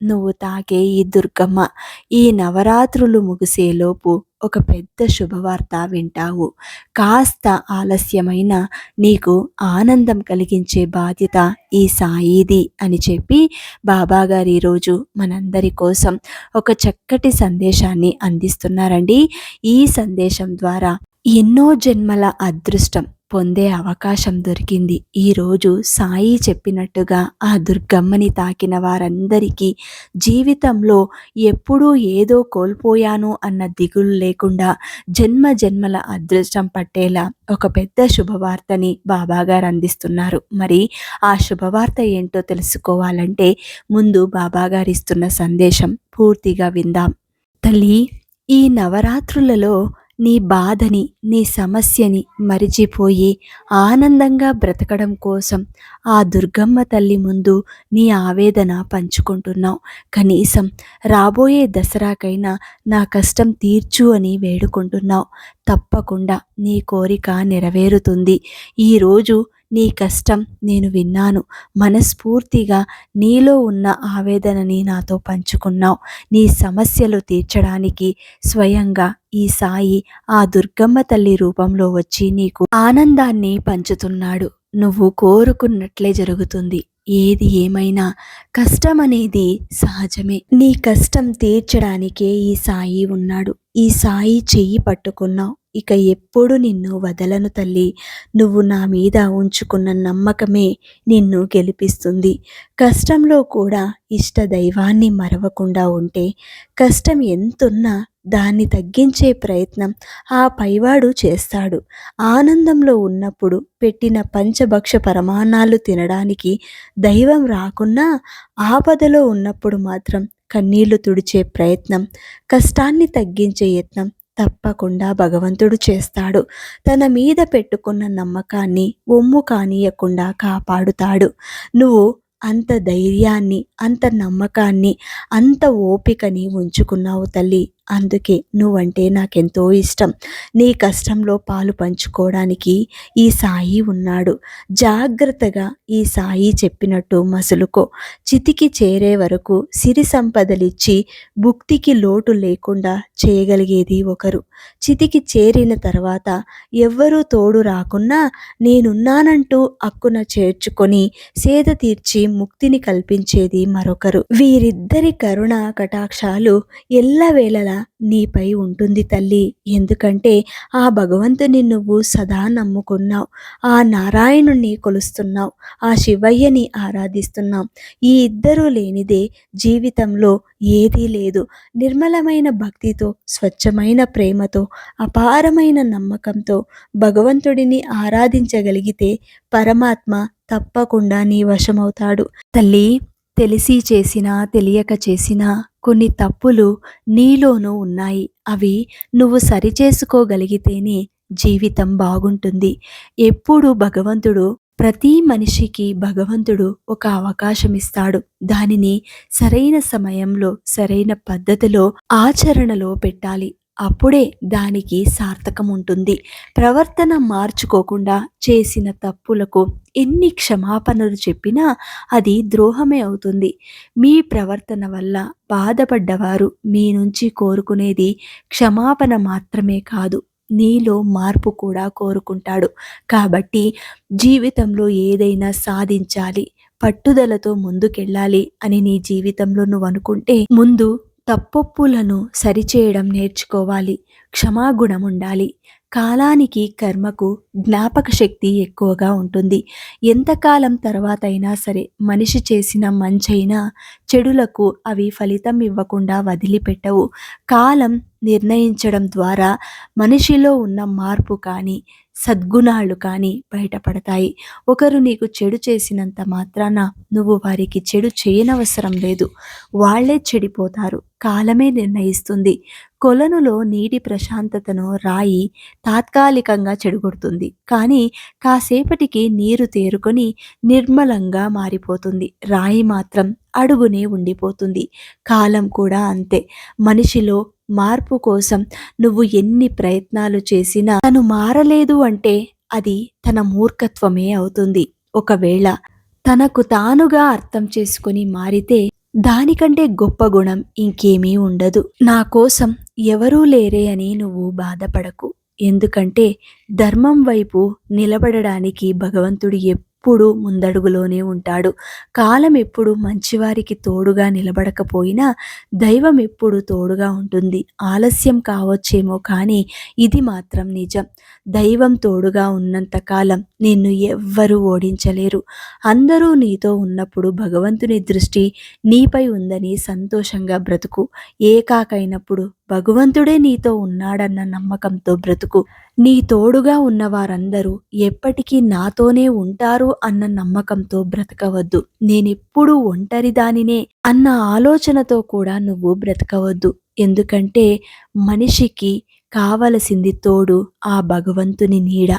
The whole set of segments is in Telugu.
నువ్వు తాకే ఈ దుర్గమ్మ ఈ నవరాత్రులు ముగిసేలోపు ఒక పెద్ద శుభవార్త వింటావు. కాస్త ఆలస్యమైన నీకు ఆనందం కలిగించే బాధ్యత ఈ సాయిది అని చెప్పి బాబాగారు ఈరోజు మనందరి కోసం ఒక చక్కటి సందేశాన్ని అందిస్తున్నారండి. ఈ సందేశం ద్వారా ఎన్నో జన్మల అదృష్టం పొందే అవకాశం దొరికింది. ఈరోజు సాయి చెప్పినట్టుగా ఆ దుర్గమ్మని తాకిన వారందరికీ జీవితంలో ఎప్పుడూ ఏదో కోల్పోయాను అన్న దిగులు లేకుండా జన్మ జన్మల అదృష్టం పట్టేలా ఒక పెద్ద శుభవార్తని బాబాగారు అందిస్తున్నారు. మరి ఆ శుభవార్త ఏంటో తెలుసుకోవాలంటే ముందు బాబాగారు ఇస్తున్న సందేశం పూర్తిగా విందాం. తల్లి ఈ నవరాత్రులలో నీ బాధని నీ సమస్యని మరిచిపోయి ఆనందంగా బ్రతకడం కోసం ఆ దుర్గమ్మ తల్లి ముందు నీ ఆవేదన పంచుకుంటున్నావు. కనీసం రాబోయే దసరాకైనా నా కష్టం తీర్చు అని వేడుకుంటున్నావు. తప్పకుండా నీ కోరిక నెరవేరుతుంది. ఈరోజు నీ కష్టం నేను విన్నాను. మనస్ఫూర్తిగా నీలో ఉన్న ఆవేదనని నాతో పంచుకున్నావు. నీ సమస్యలు తీర్చడానికి స్వయంగా ఈ సాయి ఆ దుర్గమ్మ తల్లి రూపంలో వచ్చి నీకు ఆనందాన్ని పంచుతున్నాడు. నువ్వు కోరుకున్నట్లే జరుగుతుంది. ఏది ఏమైనా కష్టం అనేది సహజమే. నీ కష్టం తీర్చడానికే ఈ సాయి ఉన్నాడు. ఈ సాయి చెయ్యి పట్టుకున్నావు. ఇక ఎప్పుడు నిన్ను వదలను తల్లి. నువ్వు నా మీద ఉంచుకున్న నమ్మకమే నిన్ను గెలిపిస్తుంది. కష్టంలో కూడా ఇష్ట దైవాన్ని మరవకుండా ఉంటే కష్టం ఎంతున్నా దాన్ని తగ్గించే ప్రయత్నం ఆ పైవాడు చేస్తాడు. ఆనందంలో ఉన్నప్పుడు పెట్టిన పంచభక్ష పరమాణాలు తినడానికి దైవం రాకున్నా ఆపదలో ఉన్నప్పుడు మాత్రం కన్నీళ్ళు తుడిచే ప్రయత్నం కష్టాన్ని తగ్గించే యత్నం తప్పకుండా భగవంతుడు చేస్తాడు. తన మీద పెట్టుకున్న నమ్మకాన్ని ఒమ్ము కానీయకుండా కాపాడుతాడు. నువ్వు అంత ధైర్యాన్ని అంత నమ్మకాన్ని అంత ఓపికని ఉంచుకున్నావు తల్లి. అందుకే నువ్వంటే నాకెంతో ఇష్టం. నీ కష్టంలో పాలు పంచుకోవడానికి ఈ సాయి ఉన్నాడు. జాగ్రత్తగా ఈ సాయి చెప్పినట్టు మసులుకో. చితికి చేరే వరకు సిరి సంపదలిచ్చి భుక్తికి లోటు లేకుండా చేయగలిగేది ఒకరు. చితికి చేరిన తర్వాత ఎవ్వరూ తోడు రాకున్నా నేనున్నానంటూ అక్కున చేర్చుకొని సేద తీర్చి ముక్తిని కల్పించేది మరొకరు. వీరిద్దరి కరుణ కటాక్షాలు ఎల్లవేళలా నీపై ఉంటుంది తల్లి. ఎందుకంటే ఆ భగవంతుని నువ్వు సదా నమ్ముకున్నావు. ఆ నారాయణుణ్ణి కొలుస్తున్నావు. ఆ శివయ్యని ఆరాధిస్తున్నావు ఈ ఇద్దరూ లేనిదే జీవితంలో ఏదీ లేదు. నిర్మలమైన భక్తితో స్వచ్ఛమైన ప్రేమతో అపారమైన నమ్మకంతో భగవంతుడిని ఆరాధించగలిగితే పరమాత్మ తప్పకుండా నీ వశమవుతాడు. తల్లి తెలిసి చేసినా తెలియక చేసినా కొన్ని తప్పులు నీలోనూ ఉన్నాయి. అవి నువ్వు సరిచేసుకోగలిగితేనే జీవితం బాగుంటుంది. ఎప్పుడు భగవంతుడు ప్రతి మనిషికి భగవంతుడు ఒక అవకాశం ఇస్తాడు దానిని సరైన సమయంలో సరైన పద్ధతిలో ఆచరణలో పెట్టాలి. అప్పుడే దానికి సార్థకం ఉంటుంది ప్రవర్తన మార్చుకోకుండా చేసిన తప్పులకు ఎన్ని క్షమాపణలు చెప్పినా అది ద్రోహమే అవుతుంది. మీ ప్రవర్తన వల్ల బాధపడ్డవారు మీ నుంచి కోరుకునేది క్షమాపణ మాత్రమే కాదు నీలో మార్పు కూడా కోరుకుంటాడు. కాబట్టి జీవితంలో ఏదైనా సాధించాలి పట్టుదలతో ముందుకెళ్ళాలి అని నీ జీవితంలో నువ్వు అనుకుంటే ముందు తప్పొప్పులను సరిచేయడం నేర్చుకోవాలి. క్షమాగుణం ఉండాలి కాలానికి కర్మకు జ్ఞాపక శక్తి ఎక్కువగా ఉంటుంది. ఎంతకాలం తర్వాత అయినా సరే మనిషి చేసిన మంచైనా చెడులకు అవి ఫలితం ఇవ్వకుండా వదిలిపెట్టవు. కాలం నిర్ణయించడం ద్వారా మనిషిలో ఉన్న మార్పు కానీ సద్గుణాలు కానీ బయటపడతాయి. ఒకరు నీకు చెడు చేసినంత మాత్రాన నువ్వు వారికి చెడు చేయనవసరం లేదు. వాళ్ళే చెడిపోతారు. కాలమే నిర్ణయిస్తుంది. కొలనులో నీటి ప్రశాంతతను రాయి తాత్కాలికంగా చెడగొడుతుంది. కానీ కాసేపటికి నీరు తేరుకొని నిర్మలంగా మారిపోతుంది. రాయి మాత్రం అడుగునే ఉండిపోతుంది. కాలం కూడా అంతే. మనిషిలో మార్పు కోసం నువ్వు ఎన్ని ప్రయత్నాలు చేసినా తను మారలేదు అంటే అది తన మూర్ఖత్వమే అవుతుంది. ఒకవేళ తనకు తానుగా అర్థం చేసుకుని మారితే దానికంటే గొప్ప గుణం ఇంకేమీ ఉండదు. నా కోసం ఎవరూ లేరే అని నువ్వు బాధపడకు. ఎందుకంటే ధర్మం వైపు నిలబడడానికి భగవంతుడు ఎప్పుడూ ముందడుగులోనే ఉంటాడు. కాలం ఎప్పుడు మంచివారికి తోడుగా నిలబడకపోయినా దైవం ఎప్పుడు తోడుగా ఉంటుంది. ఆలస్యం కావచ్చేమో కానీ ఇది మాత్రం నిజం. దైవం తోడుగా ఉన్నంతకాలం నిన్ను ఎవ్వరూ ఓడించలేరు. అందరూ నీతో ఉన్నప్పుడు భగవంతుని దృష్టి నీపై ఉందని సంతోషంగా బ్రతుకు. ఏకాకైనప్పుడు భగవంతుడే నీతో ఉన్నాడన్న నమ్మకంతో బ్రతుకు. నీ తోడుగా ఉన్న వారందరూ ఎప్పటికీ నాతోనే ఉంటారు అన్న నమ్మకంతో బ్రతకవద్దు. నేనెప్పుడు ఒంటరిదానినే అన్న ఆలోచనతో కూడా నువ్వు బ్రతకవద్దు. ఎందుకంటే మనిషికి కావలసింది తోడు ఆ భగవంతుని నీడ.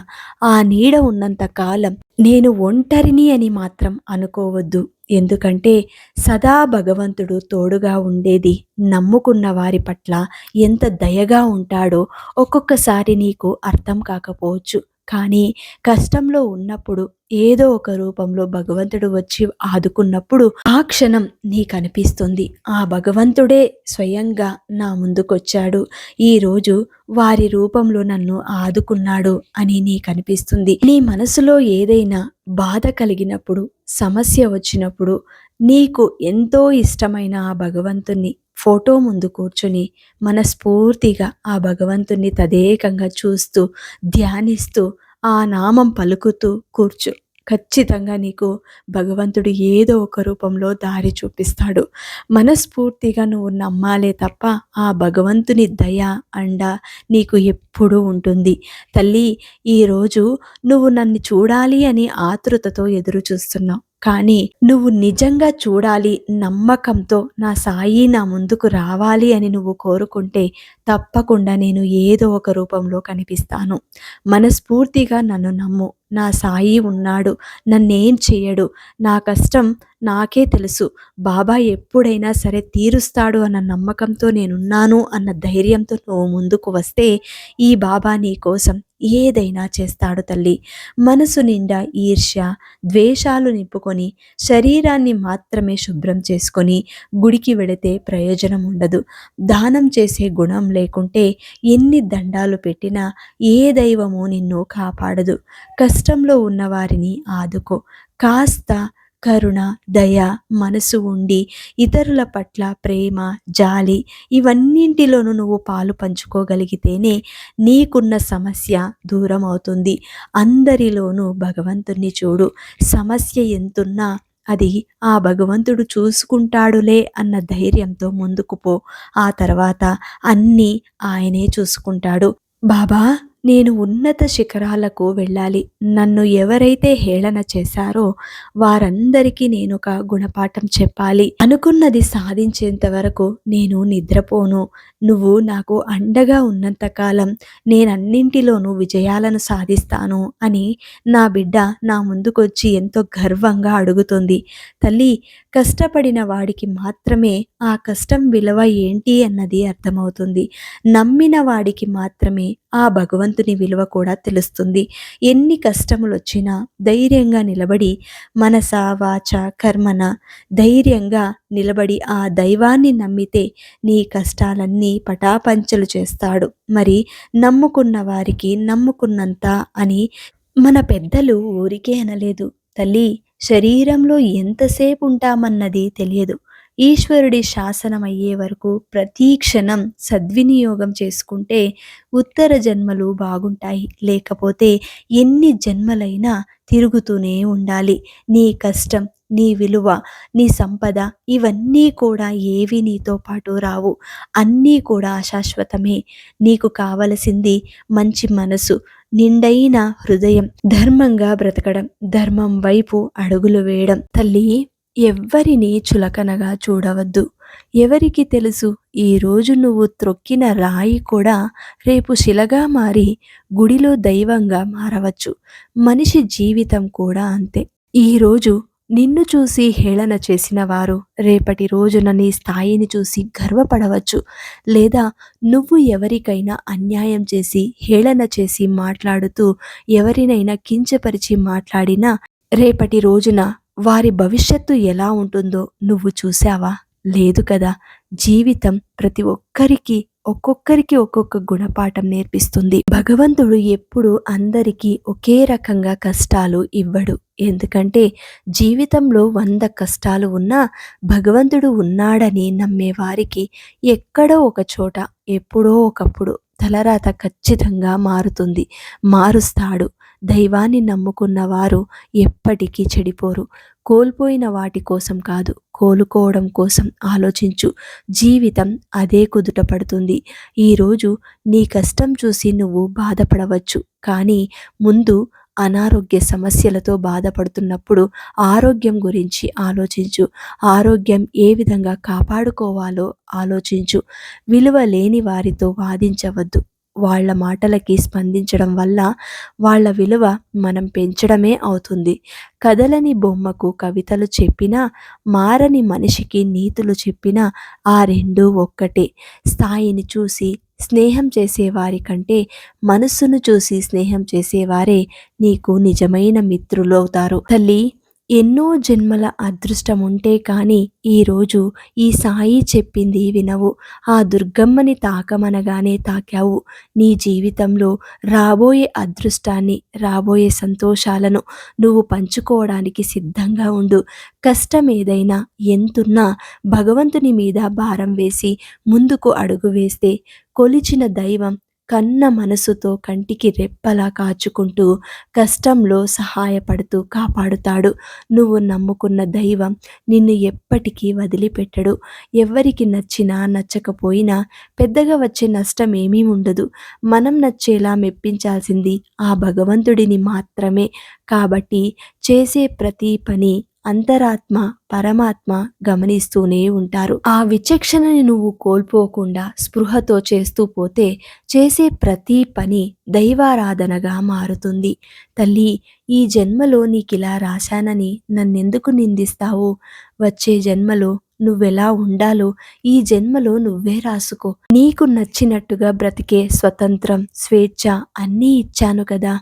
ఆ నీడ ఉన్నంత కాలం నేను ఒంటరిని అని మాత్రం అనుకోవద్దు. ఎందుకంటే సదా భగవంతుడు తోడుగా ఉండేది నమ్ముకున్న వారి పట్ల ఎంత దయగా ఉంటాడో ఒక్కొక్కసారి నీకు అర్థం కాకపోవచ్చు. కానీ కష్టంలో ఉన్నప్పుడు ఏదో ఒక రూపంలో భగవంతుడు వచ్చి ఆదుకున్నప్పుడు ఆ క్షణం నీకు అనిపిస్తుంది ఆ భగవంతుడే స్వయంగా నా ముందుకొచ్చాడు. ఈరోజు వారి రూపంలో నన్ను ఆదుకున్నాడు అని నీకు అనిపిస్తుంది నీ మనసులో ఏదైనా బాధ కలిగినప్పుడు సమస్య వచ్చినప్పుడు నీకు ఎంతో ఇష్టమైన ఆ భగవంతుణ్ణి ఫోటో ముందు కూర్చొని మనస్ఫూర్తిగా ఆ భగవంతుణ్ణి తదేకంగా చూస్తూ ధ్యానిస్తూ ఆ నామం పలుకుతూ కూర్చు. ఖచ్చితంగా నీకు భగవంతుడు ఏదో ఒక రూపంలో దారి చూపిస్తాడు. మనస్ఫూర్తిగా నువ్వు నమ్మాలే తప్ప ఆ భగవంతుని దయ అండ నీకు ఎప్పుడూ ఉంటుంది. తల్లి ఈరోజు నువ్వు నన్ను చూడాలి అని ఆతృతతో ఎదురు చూస్తున్నావు కానీ నువ్వు నిజంగా చూడాలి నమ్మకంతో నా సాయి నా ముందుకు రావాలి అని నువ్వు కోరుకుంటే తప్పకుండా నేను ఏదో ఒక రూపంలో కనిపిస్తాను. మనస్ఫూర్తిగా నన్ను నమ్ము. నా సాయి ఉన్నాడు నన్నేం చేయడు నా కష్టం నాకే తెలుసు. బాబా ఎప్పుడైనా సరే తీరుస్తాడు అన్న నమ్మకంతో నేనున్నాను అన్న ధైర్యంతో నువ్వు ముందుకు వస్తే ఈ బాబా నీ కోసం ఏదైనా చేస్తాడు తల్లి. మనసు నిండా ఈర్ష్య ద్వేషాలు నింపుకొని శరీరాన్ని మాత్రమే శుభ్రం చేసుకొని గుడికి వెళితే ప్రయోజనం ఉండదు. దానం చేసే గుణం లేకుంటే ఎన్ని దండాలు పెట్టినా ఏ దైవము నిన్ను కాపాడదు. కష్టంలో ఉన్నవారిని ఆదుకో. కాస్త కరుణ దయ మనసు ఉండి ఇతరుల పట్ల ప్రేమ జాలి ఇవన్నింటిలోనూ నువ్వు పాలు పంచుకోగలిగితేనే నీకున్న సమస్య దూరం అవుతుంది అందరిలోనూ భగవంతుణ్ణి చూడు. సమస్య ఎంతున్నా అది ఆ భగవంతుడు చూసుకుంటాడులే అన్న ధైర్యంతో ముందుకు పో. ఆ తర్వాత అన్నీ ఆయనే చూసుకుంటాడు. బాబా! నేను ఉన్నత శిఖరాలకు వెళ్ళాలి. నన్ను ఎవరైతే హేళన చేశారో వారందరికీ నేను ఒక గుణపాఠం చెప్పాలి. అనుకున్నది సాధించేంత వరకు నేను నిద్రపోను. నువ్వు నాకు అండగా ఉన్నంతకాలం నేనన్నింటిలోనూ విజయాలను సాధిస్తాను అని నా బిడ్డ నా ముందుకొచ్చి ఎంతో గర్వంగా అడుగుతుంది. తల్లి కష్టపడిన వాడికి మాత్రమే ఆ కష్టం విలువ ఏంటి అన్నది అర్థమవుతుంది. నమ్మిన వాడికి మాత్రమే ఆ భగవంతుని విలువ కూడా తెలుస్తుంది. ఎన్ని కష్టములు వచ్చినా ధైర్యంగా నిలబడి మనస వాచ కర్మన ధైర్యంగా నిలబడి ఆ దైవాన్ని నమ్మితే నీ కష్టాలన్నీ పటాపంచలు చేస్తాడు. మరి నమ్ముకున్న వారికి నమ్ముకున్నంత అని మన పెద్దలు ఊరికే అనలేదు. తల్లి శరీరంలో ఎంతసేపు ఉంటామన్నది తెలియదు. ఈశ్వరుడి శాసనం అయ్యే వరకు ప్రతి క్షణం సద్వినియోగం చేసుకుంటే ఉత్తర జన్మలు బాగుంటాయి. లేకపోతే ఎన్ని జన్మలైనా తిరుగుతూనే ఉండాలి. నీ కష్టం నీ విలువ నీ సంపద ఇవన్నీ కూడా ఏవి నీతో పాటు రావు. అన్నీ కూడా అశాశ్వతమే నీకు కావలసింది మంచి మనసు నిండైన హృదయం ధర్మంగా బ్రతకడం ధర్మం వైపు అడుగులు వేయడం. తల్లి ఎవ్వరిని చులకనగా చూడవద్దు. ఎవరికి తెలుసు ఈరోజు నువ్వు త్రొక్కిన రాయి కూడా రేపు శిలగా మారి గుడిలో దైవంగా మారవచ్చు. మనిషి జీవితం కూడా అంతే. ఈరోజు నిన్ను చూసి హేళన చేసిన వారు రేపటి రోజున నీ స్థాయిని చూసి గర్వపడవచ్చు. లేదా నువ్వు ఎవరికైనా అన్యాయం చేసి హేళన చేసి మాట్లాడుతూ ఎవరినైనా కించపరిచి మాట్లాడినా రేపటి రోజున వారి భవిష్యత్తు ఎలా ఉంటుందో నువ్వు చూసావా లేదు కదా. జీవితం ప్రతి ఒక్కరికి ఒక్కొక్కరికి ఒక్కొక్క గుణపాఠం నేర్పిస్తుంది. భగవంతుడు ఎప్పుడు అందరికీ ఒకే రకంగా కష్టాలు ఇవ్వడు. ఎందుకంటే జీవితంలో వంద కష్టాలు ఉన్నా భగవంతుడు ఉన్నాడని నమ్మేవారికి ఎక్కడో ఒక చోట ఎప్పుడో ఒకప్పుడు తలరాత ఖచ్చితంగా మారుతుంది. మారుస్తాడు. దైవాన్ని నమ్ముకున్న వారు ఎప్పటికీ చెడిపోరు. కోల్పోయిన వాటి కోసం కాదు కోలుకోవడం కోసం ఆలోచించు. జీవితం అదే కుదుట పడుతుంది. ఈరోజు నీ కష్టం చూసి నువ్వు బాధపడవచ్చు. కానీ ముందు అనారోగ్య సమస్యలతో బాధపడుతున్నప్పుడు ఆరోగ్యం గురించి ఆలోచించు. ఆరోగ్యం ఏ విధంగా కాపాడుకోవాలో ఆలోచించు. విలువ లేని వారితో వాదించవద్దు. వాళ్ళ మాటలకి స్పందించడం వల్ల వాళ్ళ విలువ మనం పెంచడమే అవుతుంది. కదలని బొమ్మకు కవితలు చెప్పినా మారని మనిషికి నీతులు చెప్పినా ఆ రెండు ఒక్కటే. స్థాయిని చూసి స్నేహం చేసేవారి కంటే మనస్సును చూసి స్నేహం చేసేవారే నీకు నిజమైన మిత్రులు అవుతారు తల్లి ఎన్నో జన్మల అదృష్టం ఉంటే కానీ ఈరోజు ఈ సాయి చెప్పింది వినవు. ఆ దుర్గమ్మని తాకమనగానే తాకావు. నీ జీవితంలో రాబోయే అదృష్టాన్ని రాబోయే సంతోషాలను నువ్వు పంచుకోవడానికి సిద్ధంగా ఉండు. కష్టం ఏదైనా ఎంతున్నా భగవంతుని మీద భారం వేసి ముందుకు అడుగు వేస్తే కొలిచిన దైవం కన్న మనసుతో కంటికి రెప్పలా కాచుకుంటూ కష్టంలో సహాయపడుతూ కాపాడుతాడు. నువ్వు నమ్ముకున్న దైవం నిన్ను ఎప్పటికీ వదిలిపెట్టడు. ఎవరికి నచ్చినా నచ్చకపోయినా పెద్దగా వచ్చే నష్టం ఏమీ ఉండదు. మనం నచ్చేలా మెప్పించాల్సింది ఆ భగవంతుడిని మాత్రమే. కాబట్టి చేసే ప్రతి పని అంతరాత్మ పరమాత్మ గమనిస్తూనే ఉంటారు. ఆ విచక్షణని నువ్వు కోల్పోకుండా స్పృహతో చేస్తూ పోతే చేసే ప్రతి పని దైవారాధనగా మారుతుంది. తల్లి ఈ జన్మలో నీకిలా రాశానని నన్నెందుకు నిందిస్తావు? వచ్చే జన్మలో నువ్వెలా ఉండాలో ఈ జన్మలో నువ్వే రాసుకో. నీకు నచ్చినట్టుగా బ్రతికే స్వతంత్రం స్వేచ్ఛ అన్నీ ఇచ్చాను కదా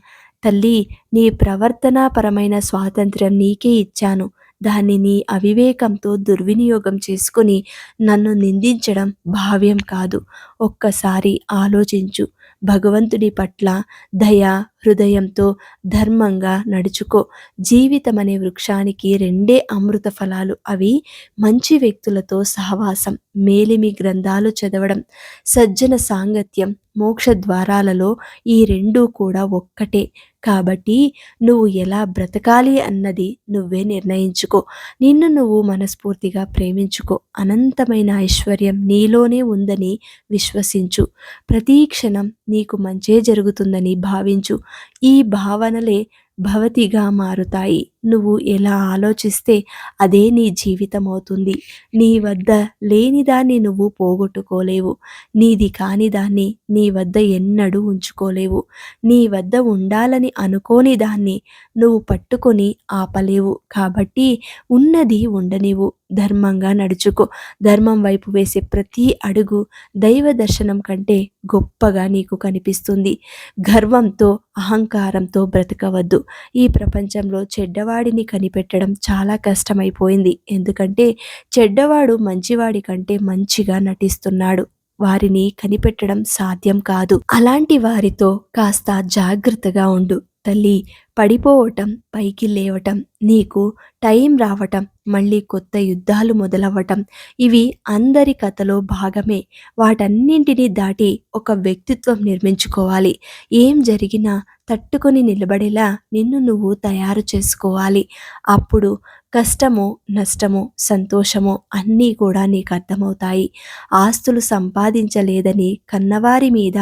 తల్లి నీ ప్రవర్తనాపరమైన స్వాతంత్ర్యం నీకే ఇచ్చాను. దాన్ని నీ అవివేకంతో దుర్వినియోగం చేసుకుని నన్ను నిందించడం భావ్యం కాదు. ఒక్కసారి ఆలోచించు. భగవంతుడి పట్ల దయ హృదయంతో ధర్మంగా నడుచుకో. జీవితం అనే వృక్షానికి రెండే అమృత ఫలాలు. అవి మంచి వ్యక్తులతో సహవాసం మేలిమి గ్రంథాలు చదవడం సజ్జన సాంగత్యం మోక్ష ద్వారాలలో ఈ రెండూ కూడా ఒక్కటే. కాబట్టి నువ్వు ఎలా బ్రతకాలి అన్నది నువ్వే నిర్ణయించుకో. నిన్ను నువ్వు మనస్ఫూర్తిగా ప్రేమించుకో. అనంతమైన ఐశ్వర్యం నీలోనే ఉందని విశ్వసించు. ప్రతీ క్షణం నీకు మంచే జరుగుతుందని భావించు. ఈ భావనలే భవతిగా మారుతాయి. నువ్వు ఎలా ఆలోచిస్తే అదే నీ జీవితం అవుతుంది నీ వద్ద లేని దాన్ని నువ్వు పోగొట్టుకోలేవు. నీది కాని దాన్ని నీ వద్ద ఎన్నడూ ఉంచుకోలేవు. నీ వద్ద ఉండాలని అనుకోని దాన్ని నువ్వు పట్టుకొని ఆపలేవు. కాబట్టి ఉన్నది ఉండనివు ధర్మంగా నడుచుకో. ధర్మం వైపు వేసే ప్రతి అడుగు దైవ దర్శనం కంటే గొప్పగా నీకు కనిపిస్తుంది. గర్వంతో అహంకారంతో బ్రతకవద్దు. ఈ ప్రపంచంలో చెడ్డవాడిని కనిపెట్టడం చాలా కష్టమైపోయింది. ఎందుకంటే చెడ్డవాడు మంచివాడి కంటే మంచిగా నటిస్తున్నాడు. వారిని కనిపెట్టడం సాధ్యం కాదు. అలాంటి వారితో కాస్త జాగ్రత్తగా ఉండు. తల్లి పడిపోవటం పైకి లేవటం నీకు టైం రావటం మళ్ళీ కొత్త యుద్ధాలు మొదలవ్వటం ఇవి అందరి కథలో భాగమే. వాటన్నింటినీ దాటి ఒక వ్యక్తిత్వం నిర్మించుకోవాలి. ఏం జరిగినా తట్టుకొని నిలబడేలా నిన్ను నువ్వు తయారు చేసుకోవాలి. అప్పుడు కష్టమో నష్టమో సంతోషమో అన్నీ కూడా నీకు అర్థమవుతాయి. ఆస్తులు సంపాదించలేదని కన్నవారి మీద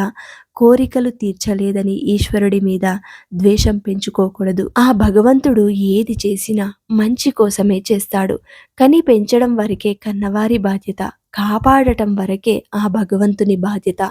కోరికలు తీర్చలేదని ఈశ్వరుడి మీద ద్వేషం పెంచుకోకూడదు. ఆ భగవంతుడు ఏది చేసినా మంచి కోసమే చేస్తాడు. కని పెంచడం వరకే కన్నవారి బాధ్యత. కాపాడటం వరకే ఆ భగవంతుని బాధ్యత.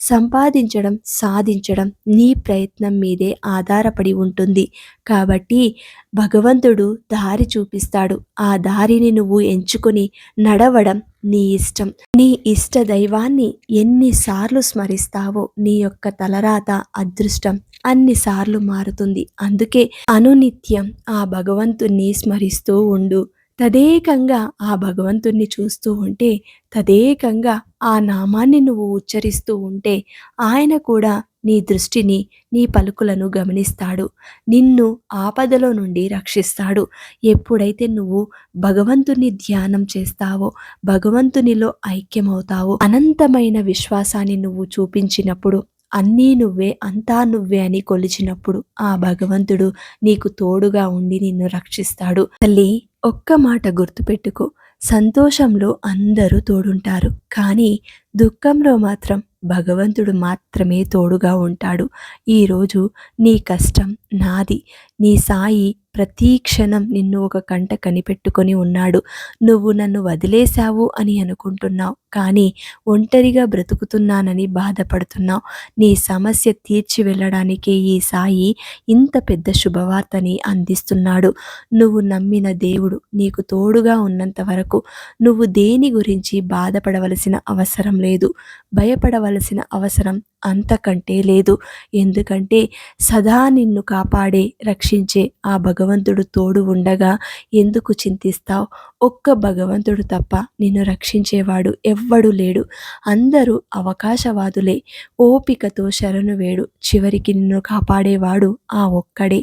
సంపాదించడం సాధించడం నీ ప్రయత్నం మీదే ఆధారపడి ఉంటుంది. కాబట్టి భగవంతుడు దారి చూపిస్తాడు. ఆ దారిని నువ్వు ఎంచుకొని నడవడం నీ ఇష్టం. నీ ఇష్ట దైవాన్ని ఎన్నిసార్లు స్మరిస్తావో నీ యొక్క తలరాత అదృష్టం అన్నిసార్లు మారుతుంది. అందుకే అనునిత్యం ఆ భగవంతుణ్ణి స్మరిస్తూ ఉండు. తదేకంగా ఆ భగవంతుణ్ణి చూస్తూ ఉంటే తదేకంగా ఆ నామాన్ని నువ్వు ఉచ్చరిస్తూ ఉంటే ఆయన కూడా నీ దృష్టిని నీ పలుకులను గమనిస్తాడు. నిన్ను ఆపదలో నుండి రక్షిస్తాడు. ఎప్పుడైతే నువ్వు భగవంతుని ధ్యానం చేస్తావో భగవంతునిలో ఐక్యమవుతావో అనంతమైన విశ్వాసాన్ని నువ్వు చూపించినప్పుడు అన్నీ నువ్వే అంతా నువ్వే అని కొలిచినప్పుడు ఆ భగవంతుడు నీకు తోడుగా ఉండి నిన్ను రక్షిస్తాడు. తల్లి ఒక్క మాట గుర్తుపెట్టుకో. సంతోషంలో అందరూ తోడుంటారు. కానీ దుఃఖంలో మాత్రం భగవంతుడు మాత్రమే తోడుగా ఉంటాడు. ఈరోజు నీ కష్టం నాది. నీ సాయి ప్రతి క్షణం నిన్ను ఒక కంట కనిపెట్టుకొని ఉన్నాడు. నువ్వు నన్ను వదిలేశావు అని అనుకుంటున్నావు. కానీ ఒంటరిగా బ్రతుకుతున్నానని బాధపడుతున్నావు. నీ సమస్య తీర్చి వెళ్ళడానికే ఈ సాయి ఇంత పెద్ద శుభవార్తని అందిస్తున్నాడు. నువ్వు నమ్మిన దేవుడు నీకు తోడుగా ఉన్నంత వరకు నువ్వు దేని గురించి బాధపడవలసిన అవసరం లేదు. భయపడవలసిన అవసరం అంతకంటే లేదు. ఎందుకంటే సదా నిన్ను కాపాడే రక్షించే ఆ భగవంతుడు తోడు ఉండగా ఎందుకు చింతిస్తావు? ఒక్క భగవంతుడు తప్ప నిన్ను రక్షించేవాడు ఎవ్వడు లేడు. అందరూ అవకాశవాదులే. ఓపికతో శరణు వేడు. చివరికి నిన్ను కాపాడేవాడు ఆ ఒక్కడే.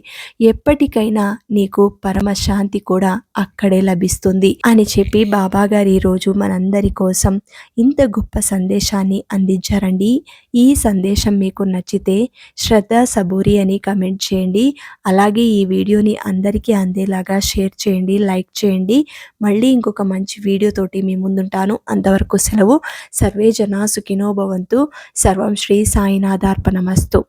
ఎప్పటికైనా నీకు పరమశాంతి కూడా అక్కడే లభిస్తుంది అని చెప్పి బాబాగారు ఈరోజు మనందరి కోసం ఇంత గొప్ప సందేశాన్ని అందించారండి. ఈ సందేశం మీకు నచ్చితే శ్రద్ధ సబూరి అని కమెంట్ చేయండి. అలాగే ఈ వీడియోని అందరికీ అందేలాగా షేర్ చేయండి లైక్ చేయండి. మళ్ళీ ఇంకొక మంచి వీడియోతోటి మీ ముందుంటాను. అంతవరకు సెలవు. సర్వే జనా సుఖినోభవంతు సర్వం శ్రీ సాయినాథార్పణమస్తు.